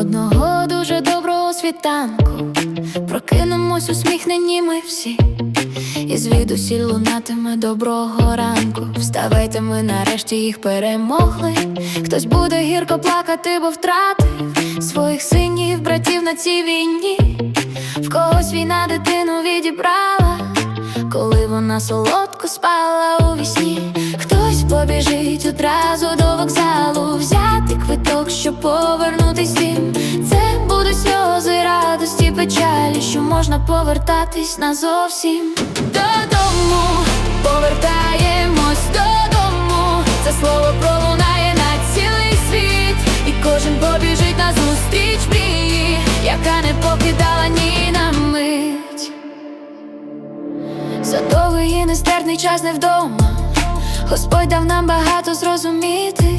Одного дуже доброго світанку, прокинемось, усміхнені ми всі, і звідусіль лунатиме доброго ранку. Вставайте, ми нарешті їх перемогли. Хтось буде гірко плакати, бо втратив своїх синів, братів на цій війні. В когось війна дитину відібрала, коли вона солодко спала у вісні. Хтось побіжить одразу до вокзалу, взяти квиток, щоб повернутись печалі, що можна повертатись назовсім додому. Повертаємось додому. Це слово пролунає на цілий світ, і кожен побіжить на зустріч мрії, яка не покидала ні на мить. За довгий і нестерпний час не вдома. Господь дав нам багато зрозуміти,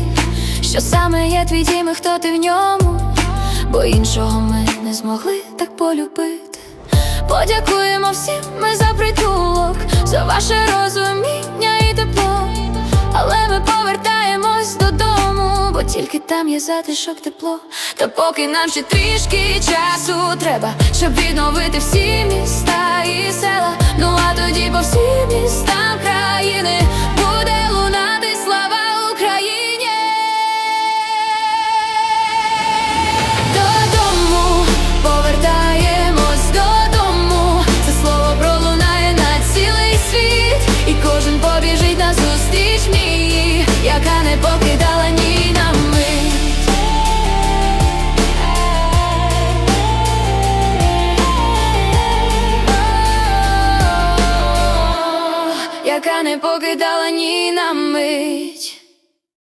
що саме є твій дім і хто ти в ньому, бо іншого ми не змогли так полюбити. Подякуємо всім ми за притулок, за ваше розуміння і тепло. Але ми повертаємось додому, бо тільки там є затишок тепло. Та поки нам ще трішки часу треба, щоб відновити всі міста і села. Яка не покидала ні на мить.